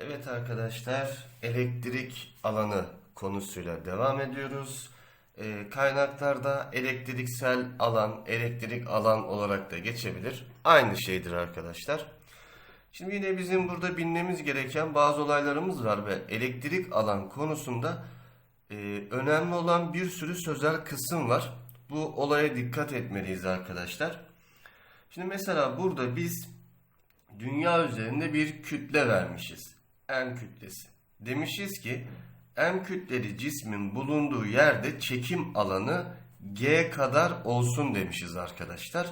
Evet arkadaşlar, elektrik alanı konusuyla devam ediyoruz. Ee, kaynaklarda elektriksel alan, elektrik alan olarak da geçebilir. Aynı şeydir arkadaşlar. Şimdi yine bizim burada bilmemiz gereken bazı olaylarımız var ve elektrik alan konusunda e, önemli olan bir sürü sözel kısım var. Bu olaya dikkat etmeliyiz arkadaşlar. Şimdi mesela burada biz dünya üzerinde bir kütle vermişiz. M kütlesi. Demişiz ki M kütleli cismin bulunduğu yerde çekim alanı G kadar olsun demişiz arkadaşlar.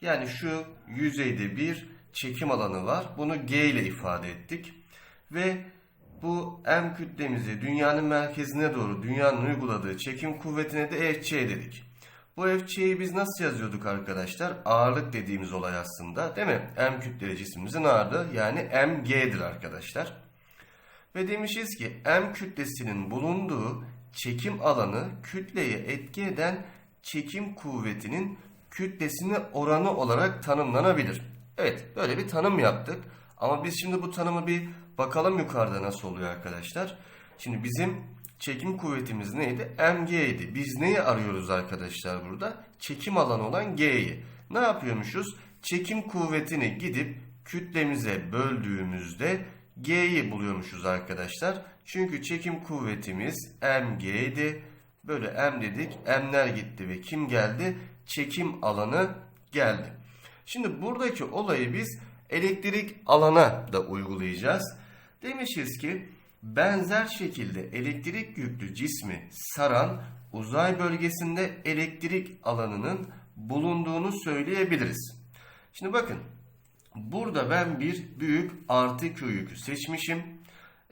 Yani şu yüzeyde bir çekim alanı var. Bunu G ile ifade ettik. Ve bu M kütlemizi dünyanın merkezine doğru dünyanın uyguladığı çekim kuvvetine de Fc dedik. Bu Fc'yi biz nasıl yazıyorduk arkadaşlar? Ağırlık dediğimiz olay aslında değil mi? M kütleli cisimimizin ağırlığı yani mg'dir arkadaşlar. Ve demişiz ki M kütlesinin bulunduğu çekim alanı kütleye etki eden çekim kuvvetinin kütlesine oranı olarak tanımlanabilir. Evet böyle bir tanım yaptık. Ama biz şimdi bu tanımı bir bakalım yukarıda nasıl oluyor arkadaşlar. Şimdi bizim çekim kuvvetimiz neydi? mg idi. Biz neyi arıyoruz arkadaşlar burada? Çekim alanı olan g'yi. Ne yapıyormuşuz? Çekim kuvvetini gidip kütlemize böldüğümüzde g'yi buluyormuşuz arkadaşlar. Çünkü çekim kuvvetimiz mg idi. Böyle m dedik. M'ler gitti ve kim geldi? Çekim alanı geldi. Şimdi buradaki olayı biz elektrik alana da uygulayacağız. Demişiz ki benzer şekilde elektrik yüklü cismi saran uzay bölgesinde elektrik alanının bulunduğunu söyleyebiliriz. Şimdi bakın burada ben bir büyük artı Q yükü seçmişim.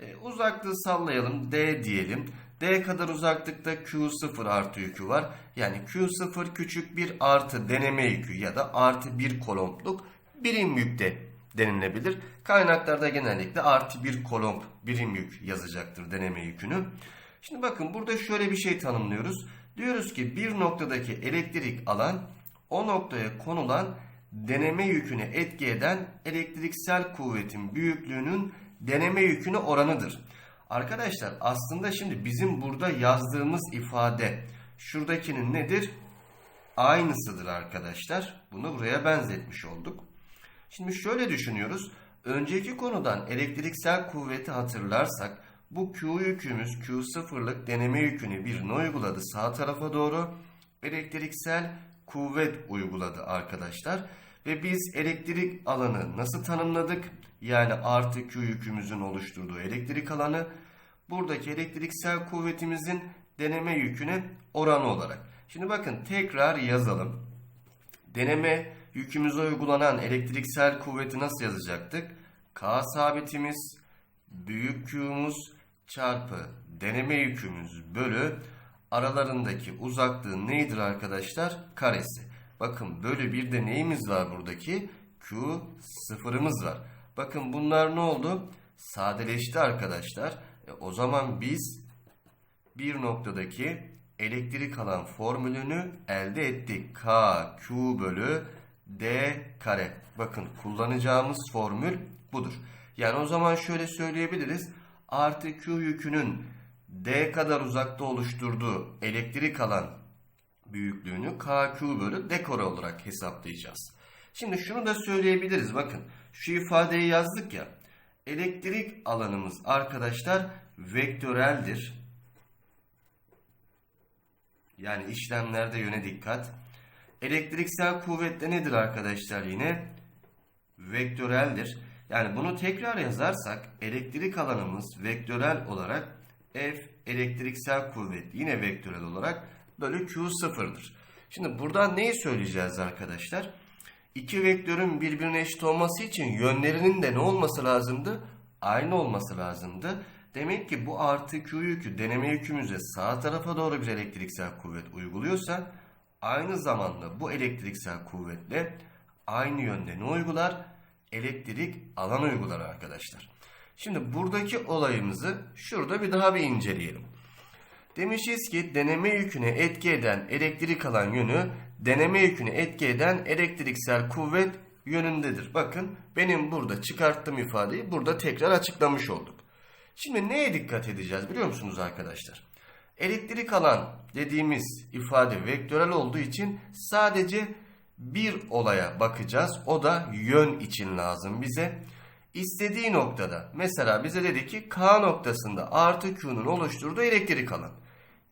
E, uzaklığı sallayalım D diyelim. D kadar uzaklıkta Q0 artı yükü var. Yani Q0 küçük bir artı deneme yükü ya da artı bir kolombluk birim yükte denilebilir. Kaynaklarda genellikle artı bir kolomb birim yük yazacaktır deneme yükünü. Şimdi bakın burada şöyle bir şey tanımlıyoruz. Diyoruz ki bir noktadaki elektrik alan o noktaya konulan deneme yükünü etki eden elektriksel kuvvetin büyüklüğünün deneme yüküne oranıdır. Arkadaşlar aslında şimdi bizim burada yazdığımız ifade şuradakinin nedir? Aynısıdır arkadaşlar. Bunu buraya benzetmiş olduk. Şimdi şöyle düşünüyoruz. Önceki konudan elektriksel kuvveti hatırlarsak bu Q yükümüz Q0'lık deneme yükünü birine uyguladı sağ tarafa doğru. Elektriksel kuvvet uyguladı arkadaşlar. Ve biz elektrik alanı nasıl tanımladık? Yani artı Q yükümüzün oluşturduğu elektrik alanı buradaki elektriksel kuvvetimizin deneme yüküne oranı olarak. Şimdi bakın tekrar yazalım. Deneme yükümüze uygulanan elektriksel kuvveti nasıl yazacaktık? K sabitimiz büyük Q'muz çarpı deneme yükümüz bölü aralarındaki uzaklığın neydir arkadaşlar? Karesi. Bakın bölü bir de neyimiz var buradaki? Q sıfırımız var. Bakın bunlar ne oldu? Sadeleşti arkadaşlar. E, o zaman biz bir noktadaki elektrik alan formülünü elde ettik. K Q bölü D kare. Bakın kullanacağımız formül budur. Yani o zaman şöyle söyleyebiliriz. Artı Q yükünün D kadar uzakta oluşturduğu elektrik alan büyüklüğünü KQ bölü D kare olarak hesaplayacağız. Şimdi şunu da söyleyebiliriz. Bakın şu ifadeyi yazdık ya. Elektrik alanımız arkadaşlar vektöreldir. Yani işlemlerde yöne dikkat. Elektriksel kuvvet de nedir arkadaşlar yine? Vektöreldir. Yani bunu tekrar yazarsak elektrik alanımız vektörel olarak F elektriksel kuvvet yine vektörel olarak bölü Q sıfırdır. Şimdi buradan neyi söyleyeceğiz arkadaşlar? İki vektörün birbirine eşit olması için yönlerinin de ne olması lazımdı? Aynı olması lazımdı. Demek ki bu artı Q yükü deneme yükümüze sağ tarafa doğru bir elektriksel kuvvet uyguluyorsa aynı zamanda bu elektriksel kuvvetle aynı yönde ne uygular? Elektrik alan uygular arkadaşlar. Şimdi buradaki olayımızı şurada bir daha bir inceleyelim. Demişiz ki deneme yüküne etki eden elektrik alan yönü deneme yüküne etki eden elektriksel kuvvet yönündedir. Bakın benim burada çıkarttığım ifadeyi burada tekrar açıklamış olduk. Şimdi neye dikkat edeceğiz biliyor musunuz arkadaşlar? Elektrik alan dediğimiz ifade vektörel olduğu için sadece bir olaya bakacağız. O da yön için lazım bize. İstediği noktada mesela bize dedi ki K noktasında artı Q'nun oluşturduğu elektrik alan.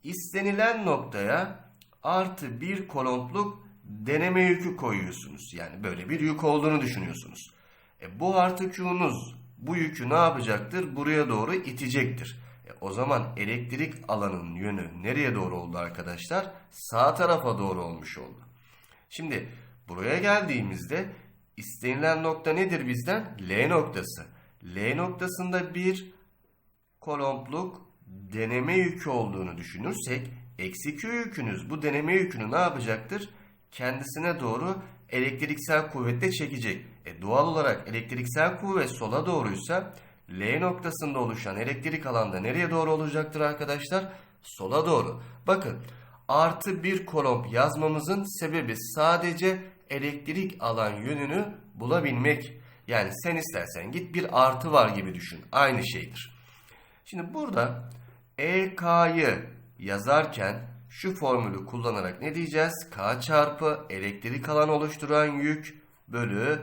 İstenilen noktaya artı bir kolompluk deneme yükü koyuyorsunuz. Yani böyle bir yük olduğunu düşünüyorsunuz. E bu artı Q'nuz bu yükü ne yapacaktır? Buraya doğru itecektir. E o zaman elektrik alanın yönü nereye doğru oldu arkadaşlar? Sağ tarafa doğru olmuş oldu. Şimdi buraya geldiğimizde istenilen nokta nedir bizden? L noktası. L noktasında bir kolompluk deneme yükü olduğunu düşünürsek eksi Q yükünüz bu deneme yükünü ne yapacaktır? Kendisine doğru elektriksel kuvvetle çekecek. E, doğal olarak elektriksel kuvvet sola doğruysa L noktasında oluşan elektrik alanda nereye doğru olacaktır arkadaşlar? Sola doğru. Bakın artı bir kolomb yazmamızın sebebi sadece elektrik alan yönünü bulabilmek. Yani sen istersen git bir artı var gibi düşün. Aynı şeydir. Şimdi burada EK'yı yazarken şu formülü kullanarak ne diyeceğiz? K çarpı elektrik alan oluşturan yük bölü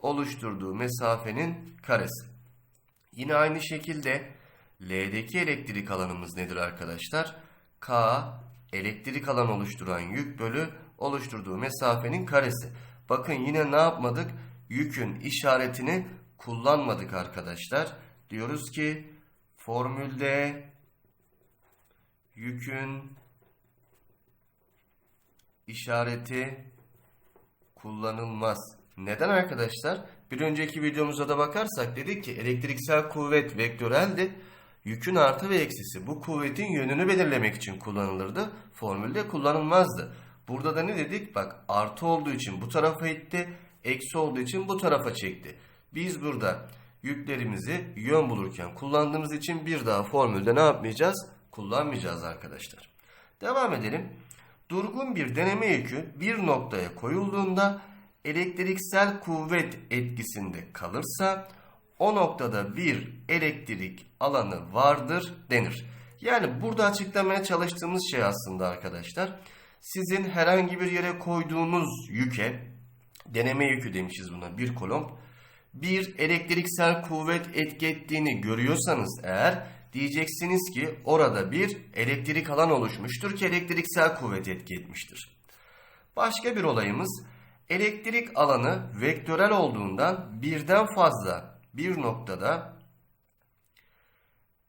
oluşturduğu mesafenin karesi. Yine aynı şekilde L'deki elektrik alanımız nedir arkadaşlar? K elektrik alan oluşturan yük bölü oluşturduğu mesafenin karesi. Bakın yine ne yapmadık? Yükün işaretini kullanmadık arkadaşlar. Diyoruz ki formülde yükün işareti kullanılmaz. Neden arkadaşlar? Bir önceki videomuza da bakarsak dedik ki elektriksel kuvvet vektöreldi. Yükün artı ve eksisi bu kuvvetin yönünü belirlemek için kullanılırdı. Formülde kullanılmazdı. Burada da ne dedik? Bak artı olduğu için bu tarafa itti. Eksi olduğu için bu tarafa çekti. Biz burada yüklerimizi yön bulurken kullandığımız için bir daha formülde ne yapmayacağız? Kullanmayacağız arkadaşlar. Devam edelim. Durgun bir deneme yükü bir noktaya koyulduğunda elektriksel kuvvet etkisinde kalırsa o noktada bir elektrik alanı vardır denir. Yani burada açıklamaya çalıştığımız şey aslında arkadaşlar. Sizin herhangi bir yere koyduğunuz yüke, deneme yükü demişiz buna bir kolomb, bir elektriksel kuvvet etki ettiğini görüyorsanız eğer diyeceksiniz ki orada bir elektrik alan oluşmuştur ki elektriksel kuvvet etki etmiştir. Başka bir olayımız elektrik alanı vektörel olduğundan birden fazla bir noktada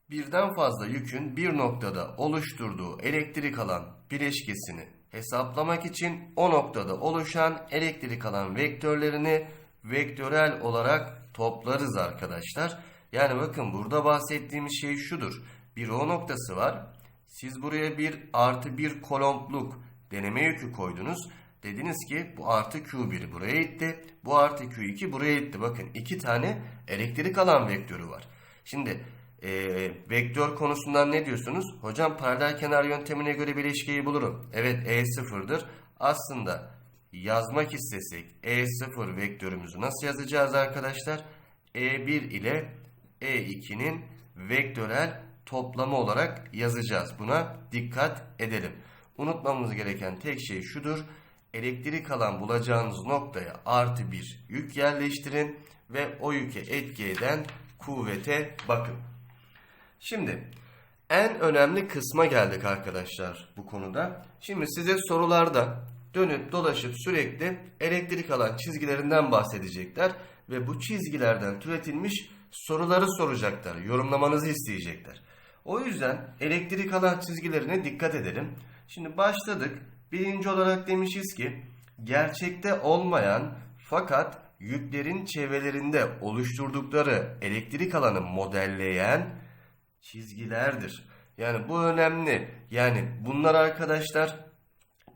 birden fazla yükün bir noktada oluşturduğu elektrik alan bileşkesini hesaplamak için o noktada oluşan elektrik alan vektörlerini vektörel olarak toplarız arkadaşlar. Yani bakın burada bahsettiğimiz şey şudur. Bir O noktası var. Siz buraya bir artı bir kolompluk deneme yükü koydunuz. Dediniz ki bu artı Q1 buraya itti. Bu artı Q2 buraya itti. Bakın iki tane elektrik alan vektörü var. Şimdi e, vektör konusundan ne diyorsunuz? Hocam paralel kenar yöntemine göre bileşkeyi bulurum. Evet E sıfırdır. Aslında yazmak istesek E0 vektörümüzü nasıl yazacağız arkadaşlar? E1 ile E2'nin vektörel toplamı olarak yazacağız. Buna dikkat edelim. Unutmamız gereken tek şey şudur. Elektrik alan bulacağınız noktaya artı bir yük yerleştirin ve o yüke etki eden kuvvete bakın. Şimdi en önemli kısma geldik arkadaşlar bu konuda. Şimdi size sorularda dönüp dolaşıp sürekli elektrik alan çizgilerinden bahsedecekler ve bu çizgilerden türetilmiş soruları soracaklar. Yorumlamanızı isteyecekler. O yüzden elektrik alan çizgilerine dikkat edelim. Şimdi başladık. Birinci olarak demişiz ki gerçekte olmayan fakat yüklerin çevrelerinde oluşturdukları elektrik alanı modelleyen çizgilerdir. Yani bu önemli. Yani bunlar arkadaşlar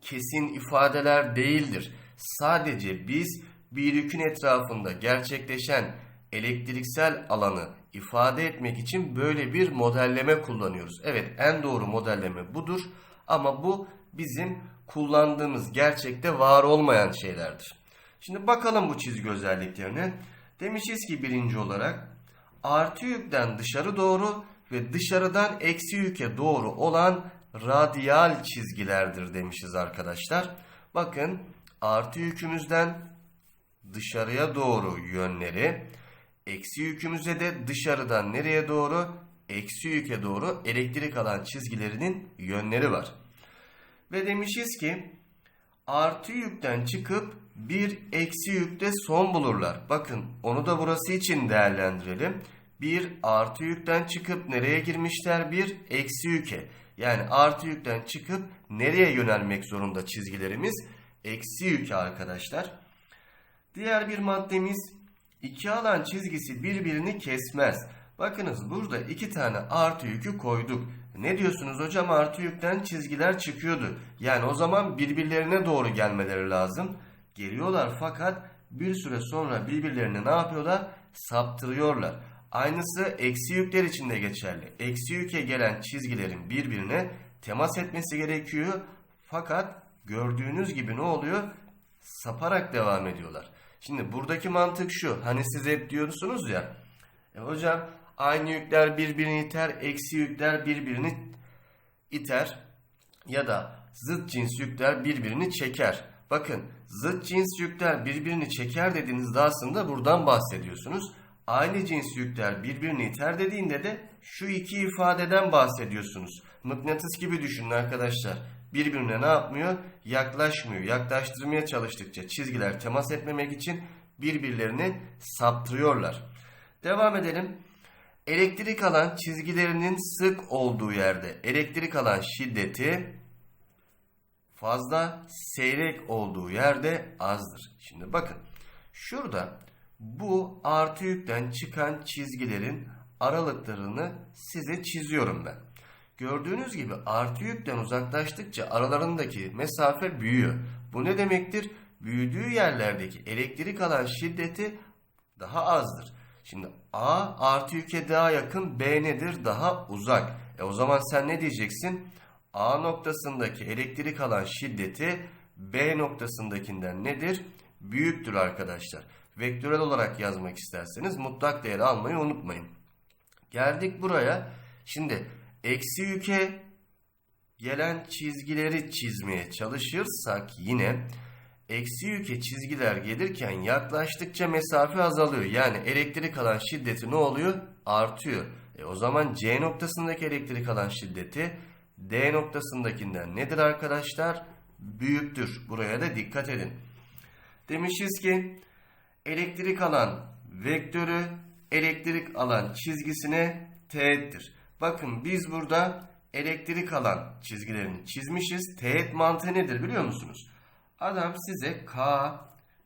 kesin ifadeler değildir. Sadece biz bir yükün etrafında gerçekleşen elektriksel alanı ifade etmek için böyle bir modelleme kullanıyoruz. Evet en doğru modelleme budur ama bu bizim kullandığımız gerçekte var olmayan şeylerdir. Şimdi bakalım bu çizgi özelliklerine. Demişiz ki birinci olarak artı yükten dışarı doğru ve dışarıdan eksi yüke doğru olan radyal çizgilerdir demişiz arkadaşlar. Bakın artı yükümüzden dışarıya doğru yönleri, eksi yükümüze de dışarıdan nereye doğru? Eksi yüke doğru elektrik alan çizgilerinin yönleri var. Ve demişiz ki artı yükten çıkıp bir eksi yükte son bulurlar. Bakın onu da burası için değerlendirelim. Bir artı yükten çıkıp nereye girmişler? Bir eksi yüke. Yani artı yükten çıkıp nereye yönelmek zorunda çizgilerimiz? Eksi yüke arkadaşlar. Diğer bir maddemiz iki alan çizgisi birbirini kesmez. Bakınız burada iki tane artı yükü koyduk. Ne diyorsunuz hocam artı yükten çizgiler çıkıyordu. Yani o zaman birbirlerine doğru gelmeleri lazım. Geliyorlar fakat bir süre sonra birbirlerini ne yapıyorlar? Saptırıyorlar. Aynısı eksi yükler için de geçerli. Eksi yüke gelen çizgilerin birbirine temas etmesi gerekiyor. Fakat gördüğünüz gibi ne oluyor? Saparak devam ediyorlar. Şimdi buradaki mantık şu. Hani siz hep diyorsunuz ya. E hocam aynı yükler birbirini iter, eksi yükler birbirini iter. Ya da zıt cins yükler birbirini çeker. Bakın zıt cins yükler birbirini çeker dediğinizde aslında buradan bahsediyorsunuz. Aynı cins yükler birbirini iter dediğinde de şu iki ifadeden bahsediyorsunuz. Mıknatıs gibi düşünün arkadaşlar. Birbirine ne yapmıyor? Yaklaşmıyor. Yaklaştırmaya çalıştıkça çizgiler temas etmemek için birbirlerini saptırıyorlar. Devam edelim. Elektrik alan çizgilerinin sık olduğu yerde elektrik alan şiddeti fazla seyrek olduğu yerde azdır. Şimdi bakın şurada bu artı yükten çıkan çizgilerin aralıklarını size çiziyorum ben. Gördüğünüz gibi artı yükten uzaklaştıkça aralarındaki mesafe büyüyor. Bu ne demektir? Büyüdüğü yerlerdeki elektrik alan şiddeti daha azdır. Şimdi A artı yüke daha yakın B nedir? Daha uzak. E o zaman sen ne diyeceksin? A noktasındaki elektrik alan şiddeti B noktasındakinden nedir? Büyüktür arkadaşlar. Vektörel olarak yazmak isterseniz mutlak değeri almayı unutmayın. Geldik buraya. Şimdi eksi yüke gelen çizgileri çizmeye çalışırsak yine eksi yüke çizgiler gelirken yaklaştıkça mesafe azalıyor. Yani elektrik alan şiddeti ne oluyor? Artıyor. E o zaman C noktasındaki elektrik alan şiddeti D noktasındakinden nedir arkadaşlar? Büyüktür. Buraya da dikkat edin. Demişiz ki elektrik alan vektörü elektrik alan çizgisine teğettir. Bakın biz burada elektrik alan çizgilerini çizmişiz. Teğet mantığı nedir biliyor musunuz? Adam size K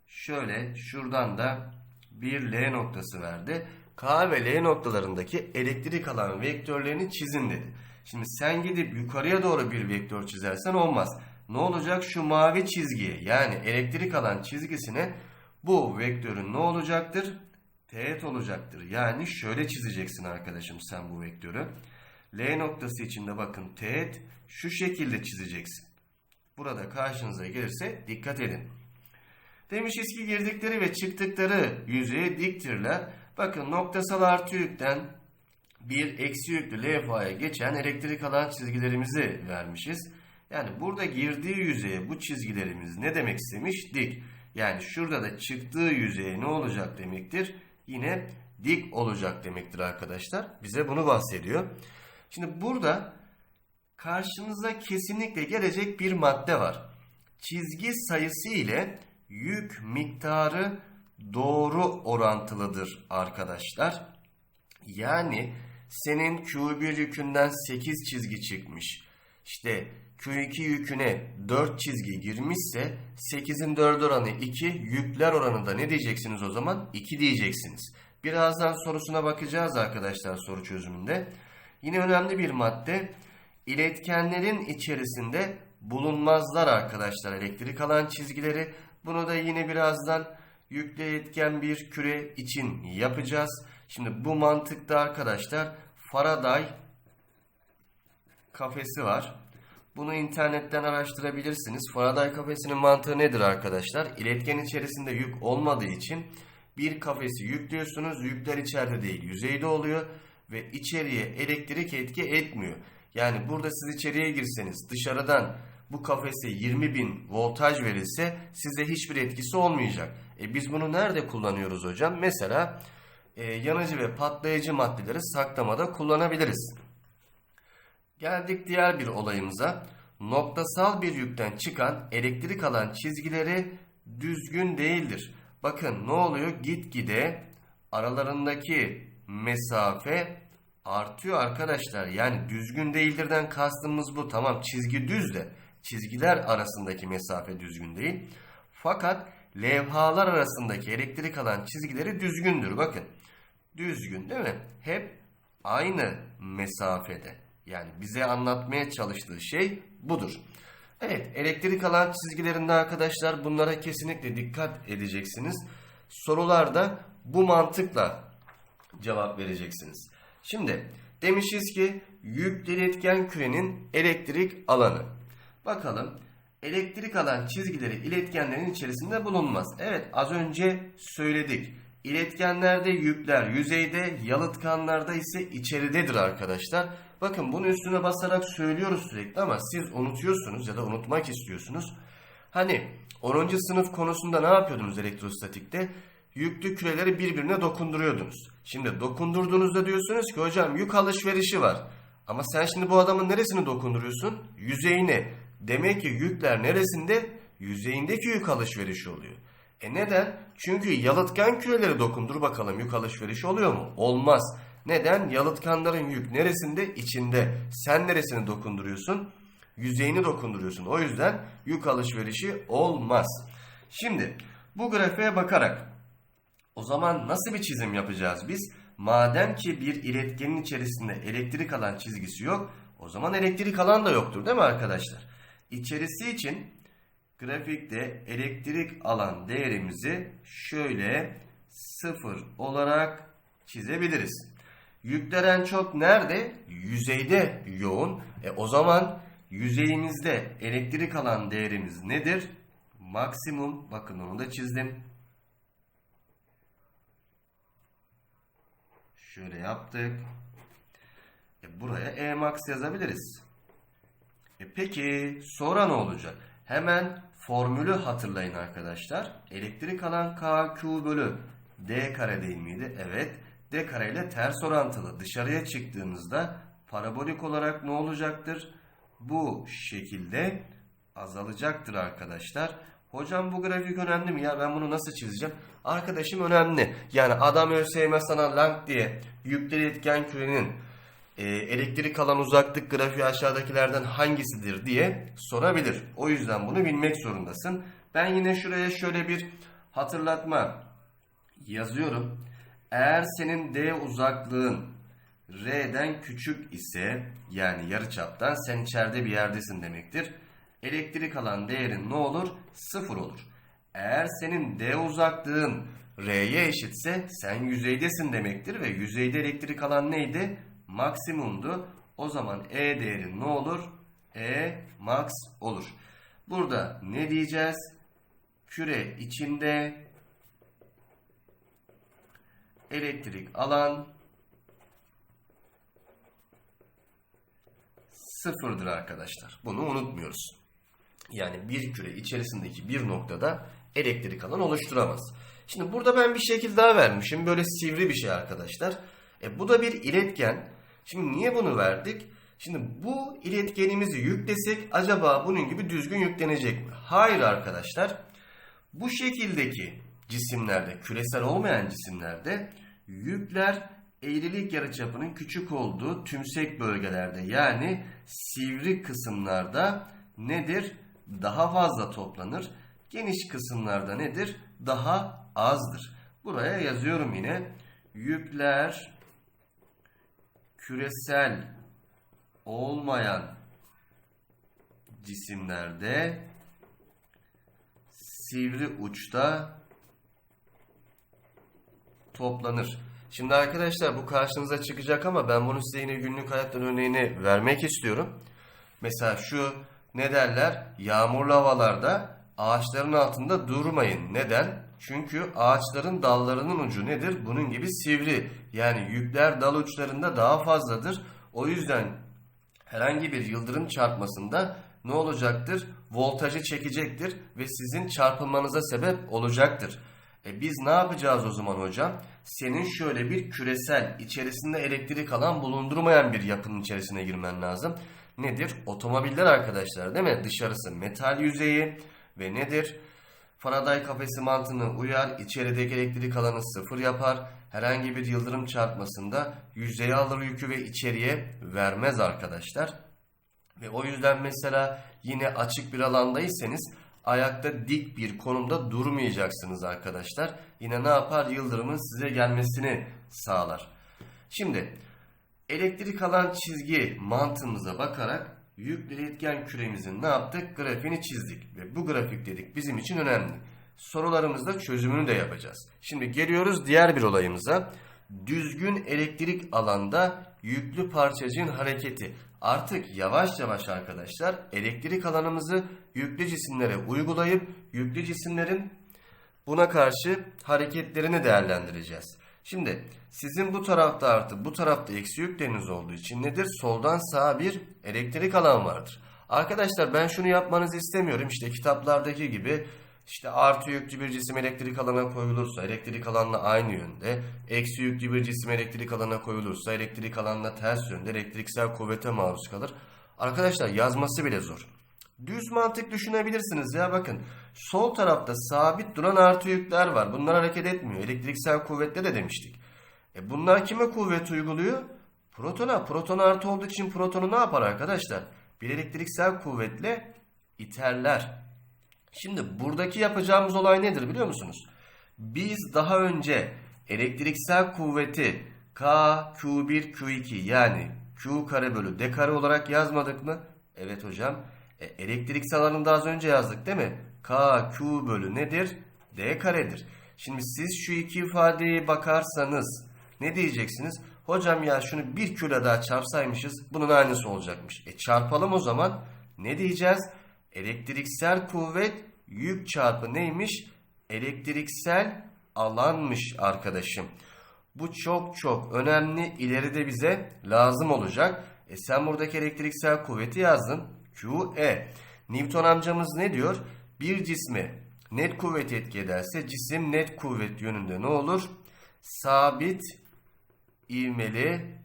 şöyle şuradan da bir L noktası verdi. K ve L noktalarındaki elektrik alan vektörlerini çizin dedi. Şimdi sen gidip yukarıya doğru bir vektör çizersen olmaz. Ne olacak? Şu mavi çizgiye yani elektrik alan çizgisine bu vektörün ne olacaktır? Teğet olacaktır. Yani şöyle çizeceksin arkadaşım sen bu vektörü. L noktası içinde bakın teğet şu şekilde çizeceksin. Burada karşınıza gelirse dikkat edin. Demişiz ki girdikleri ve çıktıkları yüzeye diktirler. Bakın noktasal artı yükten bir eksi yüklü levhaya geçen elektrik alan çizgilerimizi vermişiz. Yani burada girdiği yüzeye bu çizgilerimiz ne demek istemiş? Dik. Yani şurada da çıktığı yüzeye ne olacak demektir? Yine dik olacak demektir arkadaşlar. Bize bunu bahsediyor. Şimdi burada karşınıza kesinlikle gelecek bir madde var. Çizgi sayısı ile yük miktarı doğru orantılıdır arkadaşlar. Yani senin Q1 yükünden 8 çizgi çıkmış. İşte Q2 yüküne 4 çizgi girmişse 8'in 4 oranı 2, yükler oranı da ne diyeceksiniz o zaman? 2 diyeceksiniz. Birazdan sorusuna bakacağız arkadaşlar soru çözümünde. Yine önemli bir madde. İletkenlerin içerisinde bulunmazlar arkadaşlar elektrik alan çizgileri. Bunu da yine birazdan yüklü iletken bir küre için yapacağız. Şimdi bu mantıkta arkadaşlar Faraday kafesi var. Bunu internetten araştırabilirsiniz. Faraday kafesinin mantığı nedir arkadaşlar? İletken içerisinde yük olmadığı için bir kafesi yüklüyorsunuz. Yükler içeride değil yüzeyde oluyor. ve içeriye elektrik etki etmiyor. Yani burada siz içeriye girseniz dışarıdan bu kafese 20 bin voltaj verilse size hiçbir etkisi olmayacak. E biz bunu nerede kullanıyoruz hocam? Mesela e, yanıcı ve patlayıcı maddeleri saklamada kullanabiliriz. Geldik diğer bir olayımıza. Noktasal bir yükten çıkan elektrik alan çizgileri düzgün değildir. Bakın ne oluyor? Gitgide aralarındaki mesafe artıyor arkadaşlar. Yani düzgün değildirden kastımız bu. Tamam çizgi düz de çizgiler arasındaki mesafe düzgün değil. Fakat levhalar arasındaki elektrik alan çizgileri düzgündür. Bakın düzgün değil mi? Hep aynı mesafede. Yani bize anlatmaya çalıştığı şey budur. Evet elektrik alan çizgilerinde arkadaşlar bunlara kesinlikle dikkat edeceksiniz. Sorularda bu mantıkla cevap vereceksiniz. Şimdi demişiz ki yüklü iletken kürenin elektrik alanı. Bakalım elektrik alan çizgileri iletkenlerin içerisinde bulunmaz. Evet az önce söyledik. İletkenlerde yükler yüzeyde, yalıtkanlarda ise içeridedir arkadaşlar. Bakın bunun üstüne basarak söylüyoruz sürekli ama siz unutuyorsunuz ya da unutmak istiyorsunuz. Hani 10. sınıf konusunda ne yapıyordunuz elektrostatikte? Yüklü küreleri birbirine dokunduruyordunuz. Şimdi dokundurduğunuzda diyorsunuz ki hocam yük alışverişi var. Ama sen şimdi bu adamın neresini dokunduruyorsun? Yüzeyine. Demek ki yükler neresinde? Yüzeyindeki yük alışverişi oluyor. E neden? Çünkü yalıtkan küreleri dokundur bakalım yük alışverişi oluyor mu? Olmaz. Neden? Yalıtkanların yük neresinde? İçinde. Sen neresini dokunduruyorsun? Yüzeyini dokunduruyorsun. O yüzden yük alışverişi olmaz. Şimdi bu grafiğe bakarak o zaman nasıl bir çizim yapacağız biz? Madem ki bir iletkenin içerisinde elektrik alan çizgisi yok, o zaman elektrik alan da yoktur değil mi arkadaşlar? İçerisi için grafikte elektrik alan değerimizi şöyle sıfır olarak çizebiliriz. Yükler en çok nerede? Yüzeyde yoğun. E o zaman yüzeyimizde elektrik alan değerimiz nedir? Maksimum. Bakın onu da çizdim. Şöyle yaptık. E buraya E max yazabiliriz. E peki sonra ne olacak? Hemen formülü hatırlayın arkadaşlar. Elektrik alan KQ bölü D kare değil miydi? Evet. D kare ile ters orantılı. Dışarıya çıktığınızda parabolik olarak ne olacaktır? Bu şekilde azalacaktır arkadaşlar. Hocam bu grafik önemli mi ya ben bunu nasıl çizeceğim? Arkadaşım önemli. Yani adam ÖSYM sana lang diye yüklü etken kürenin e, elektrik alan uzaklık grafiği aşağıdakilerden hangisidir diye sorabilir. O yüzden bunu bilmek zorundasın. Ben yine şuraya şöyle bir hatırlatma yazıyorum. Eğer senin D uzaklığın R'den küçük ise yani yarıçaptan sen içeride bir yerdesin demektir. Elektrik alan değerin ne olur? Sıfır olur. Eğer senin D uzaklığın R'ye eşitse sen yüzeydesin demektir ve yüzeyde elektrik alan neydi? Maksimumdu. O zaman E değerin ne olur? E max olur. Burada ne diyeceğiz? Küre içinde elektrik alan sıfırdır arkadaşlar. Bunu unutmuyoruz. Yani bir küre içerisindeki bir noktada elektrik alan oluşturamaz. Şimdi burada ben bir şekil daha vermişim. Böyle sivri bir şey arkadaşlar. E, bu da bir iletken. Şimdi niye bunu verdik? Şimdi bu iletkenimizi yüklesek acaba bunun gibi düzgün yüklenecek mi? Hayır arkadaşlar. Bu şekildeki cisimlerde, küresel olmayan cisimlerde yükler eğrilik yarıçapının küçük olduğu tümsek bölgelerde yani sivri kısımlarda nedir? Daha fazla toplanır. Geniş kısımlarda nedir? Daha azdır. Buraya yazıyorum yine. Yükler küresel olmayan cisimlerde sivri uçta toplanır. Şimdi arkadaşlar bu karşınıza çıkacak ama ben bunu size yine günlük hayattan örneğini vermek istiyorum. Mesela şu ne derler? Yağmurlu havalarda ağaçların altında durmayın. Neden? Çünkü ağaçların dallarının ucu nedir? Bunun gibi sivri. Yani yükler dal uçlarında daha fazladır. O yüzden herhangi bir yıldırım çarpmasında ne olacaktır? Voltajı çekecektir ve sizin çarpılmanıza sebep olacaktır. E biz ne yapacağız o zaman hocam? Senin şöyle bir küresel içerisinde elektrik alan bulundurmayan bir yapının içerisine girmen lazım. Nedir? Otomobiller arkadaşlar değil mi? Dışarısı metal yüzeyi ve nedir? Faraday kafesi mantığına uyar, içerideki elektrik alanı sıfır yapar. Herhangi bir yıldırım çarpmasında yüzeye alır yükü ve içeriye vermez arkadaşlar. Ve o yüzden mesela yine açık bir alandaysanız ayakta dik bir konumda durmayacaksınız arkadaşlar. Yine ne yapar? Yıldırımın size gelmesini sağlar. Şimdi elektrik alan çizgi mantığımıza bakarak yüklü iletken küremizin ne yaptık? Grafiğini çizdik. Ve bu grafik dedik bizim için önemli. Sorularımızda çözümünü de yapacağız. Şimdi geliyoruz diğer bir olayımıza. Düzgün elektrik alanda yüklü parçacığın hareketi. Artık yavaş yavaş arkadaşlar elektrik alanımızı yüklü cisimlere uygulayıp yüklü cisimlerin buna karşı hareketlerini değerlendireceğiz. Şimdi sizin bu tarafta artı bu tarafta eksi yükleriniz olduğu için nedir? Soldan sağa bir elektrik alan vardır. Arkadaşlar ben şunu yapmanızı istemiyorum. İşte kitaplardaki gibi işte artı yüklü bir cisim elektrik alana koyulursa elektrik alanla aynı yönde, eksi yüklü bir cisim elektrik alana koyulursa elektrik alanla ters yönde elektriksel kuvvete maruz kalır. Arkadaşlar yazması bile zor. Düz mantık düşünebilirsiniz ya bakın. Sol tarafta sabit duran artı yükler var. Bunlar hareket etmiyor. Elektriksel kuvvetle de demiştik. E bunlar kime kuvvet uyguluyor? Protona. Proton artı olduğu için protonu ne yapar arkadaşlar? Bir elektriksel kuvvetle iterler. Şimdi buradaki yapacağımız olay nedir biliyor musunuz? Biz daha önce elektriksel kuvveti K, Q1, Q2 yani Q kare bölü D kare olarak yazmadık mı? Evet hocam. E, elektriksel alanında az önce yazdık değil mi? K, Q bölü nedir? D karedir. Şimdi siz şu iki ifadeye bakarsanız ne diyeceksiniz? Hocam ya şunu bir küle daha çarpsaymışız bunun aynısı olacakmış. E çarpalım o zaman. Ne diyeceğiz? Elektriksel kuvvet yük çarpı neymiş? Elektriksel alanmış arkadaşım. Bu çok çok önemli. İleride bize lazım olacak. E sen buradaki elektriksel kuvveti yazdın. QE. Newton amcamız ne diyor? Bir cisme net kuvvet etki ederse cisim net kuvvet yönünde ne olur? Sabit ivmeli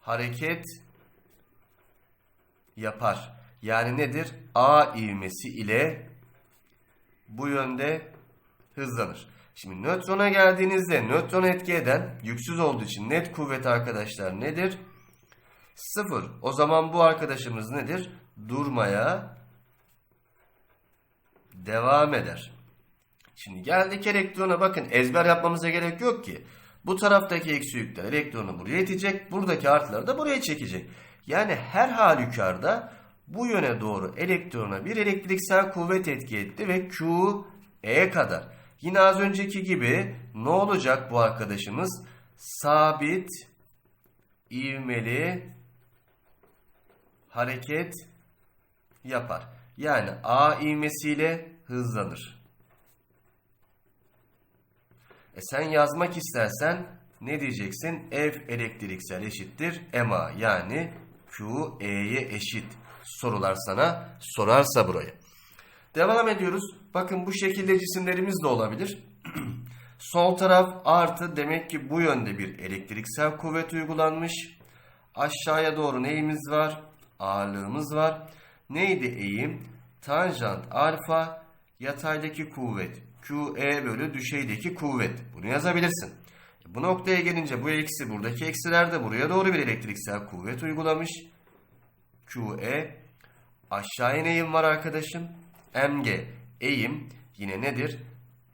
hareket yapar. Yani nedir? A ivmesi ile bu yönde hızlanır. Şimdi nötrona geldiğinizde nötron etki eden yüksüz olduğu için net kuvvet arkadaşlar nedir? Sıfır. O zaman bu arkadaşımız nedir? Durmaya devam eder. Şimdi geldik elektrona bakın ezber yapmamıza gerek yok ki. Bu taraftaki eksi yükler elektronu buraya itecek. Buradaki artıları da buraya çekecek. Yani her halükarda bu yöne doğru elektrona bir elektriksel kuvvet etki etti ve Q E kadar. Yine az önceki gibi ne olacak bu arkadaşımız? Sabit ivmeli hareket yapar. Yani A ivmesiyle hızlanır. E sen yazmak istersen ne diyeceksin? F elektriksel eşittir MA yani Q E'ye eşit. Sorular sana sorarsa burayı. Devam ediyoruz. Bakın bu şekilde cisimlerimiz de olabilir. Sol taraf artı demek ki bu yönde bir elektriksel kuvvet uygulanmış. Aşağıya doğru neyimiz var? Ağırlığımız var. Neydi eğim? Tanjant alfa yataydaki kuvvet. QE bölü düşeydeki kuvvet. Bunu yazabilirsin. Bu noktaya gelince bu eksi buradaki eksiler de buraya doğru bir elektriksel kuvvet uygulamış. QE aşağı eğim var arkadaşım. MG eğim yine nedir?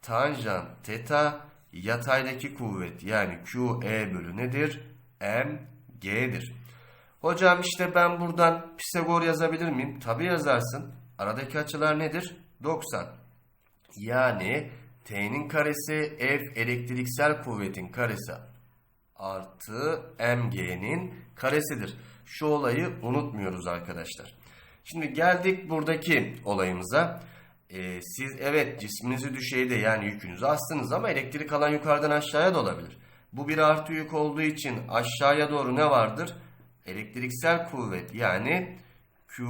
Tanjant teta yataydaki kuvvet yani QE bölü nedir? MG'dir. Hocam işte ben buradan Pisagor yazabilir miyim? Tabi yazarsın. Aradaki açılar nedir? 90. Yani T'nin karesi F elektriksel kuvvetin karesi artı MG'nin karesidir. Şu olayı unutmuyoruz arkadaşlar. Şimdi geldik buradaki olayımıza. e, siz evet cisminizi düşeyde yani yükünüzü astınız ama elektrik alan yukarıdan aşağıya da olabilir. Bu bir artı yük olduğu için aşağıya doğru ne vardır? Elektriksel kuvvet yani Q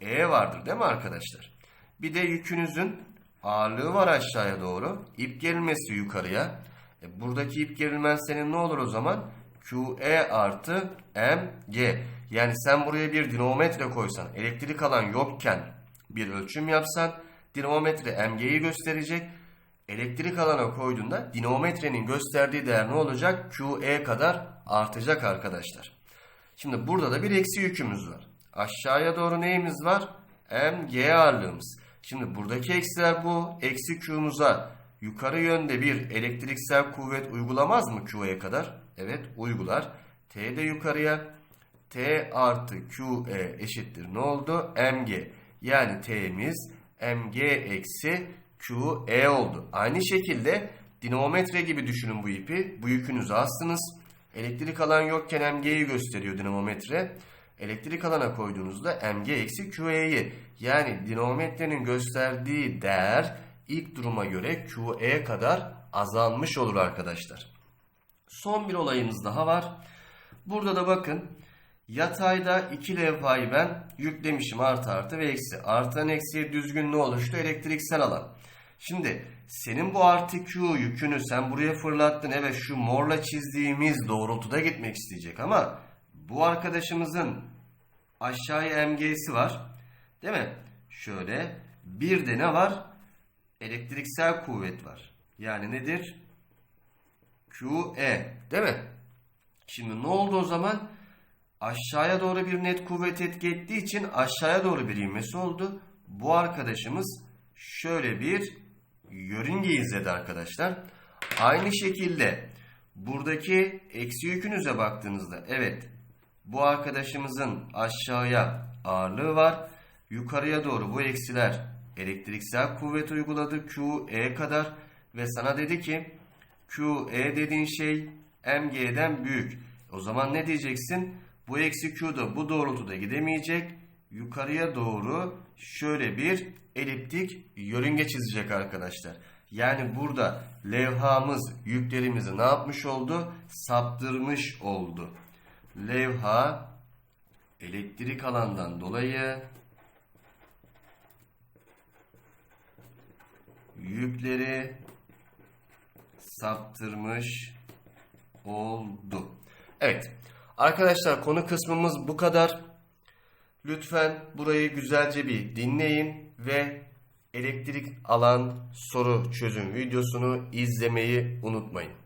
E vardır değil mi arkadaşlar? Bir de yükünüzün ağırlığı var aşağıya doğru. İp gerilmesi yukarıya. E, buradaki ip gerilmezsenin ne olur o zaman? QE artı MG. Yani sen buraya bir dinamometre koysan, elektrik alan yokken bir ölçüm yapsan, dinamometre MG'yi gösterecek. Elektrik alana koyduğunda dinamometrenin gösterdiği değer ne olacak? QE kadar artacak arkadaşlar. Şimdi burada da bir eksi yükümüz var. Aşağıya doğru neyimiz var? MG ağırlığımız. Şimdi buradaki eksiler bu. Eksi Q'muza yukarı yönde bir elektriksel kuvvet uygulamaz mı Q'ya kadar? Evet uygular. T de yukarıya. T artı QE eşittir. Ne oldu? MG. Yani T'miz MG eksi QE oldu. Aynı şekilde dinamometre gibi düşünün bu ipi. Bu yükünüzü astınız. Elektrik alan yokken MG'yi gösteriyor dinamometre. Elektrik alana koyduğunuzda MG eksi QE'yi yani dinamometrenin gösterdiği değer ilk duruma göre QE kadar azalmış olur arkadaşlar. Son bir olayımız daha var. Burada da bakın yatayda iki levhayı ben yüklemişim artı artı ve eksi. Artan eksiye düzgün ne oluştu? Elektriksel alan. Şimdi senin bu artı Q yükünü sen buraya fırlattın. Evet şu morla çizdiğimiz doğrultuda gitmek isteyecek ama bu arkadaşımızın aşağıya MG'si var. Değil mi? Şöyle bir de ne var? Elektriksel kuvvet var. Yani nedir? QE. Değil mi? Şimdi ne oldu o zaman? Aşağıya doğru bir net kuvvet etki ettiği için aşağıya doğru bir ivmesi oldu. Bu arkadaşımız şöyle bir yörünge izledi arkadaşlar. Aynı şekilde buradaki eksi yükünüze baktığınızda evet bu arkadaşımızın aşağıya ağırlığı var. Yukarıya doğru bu eksiler elektriksel kuvvet uyguladı QE kadar ve sana dedi ki QE dediğin şey MG'den büyük. O zaman ne diyeceksin? Bu eksi Q da bu doğrultuda gidemeyecek. Yukarıya doğru şöyle bir eliptik yörünge çizecek arkadaşlar. Yani burada levhamız yüklerimizi ne yapmış oldu? Saptırmış oldu. Levha elektrik alandan dolayı yükleri saptırmış oldu. Evet. Arkadaşlar konu kısmımız bu kadar. Lütfen burayı güzelce bir dinleyin ve elektrik alan soru çözüm videosunu izlemeyi unutmayın.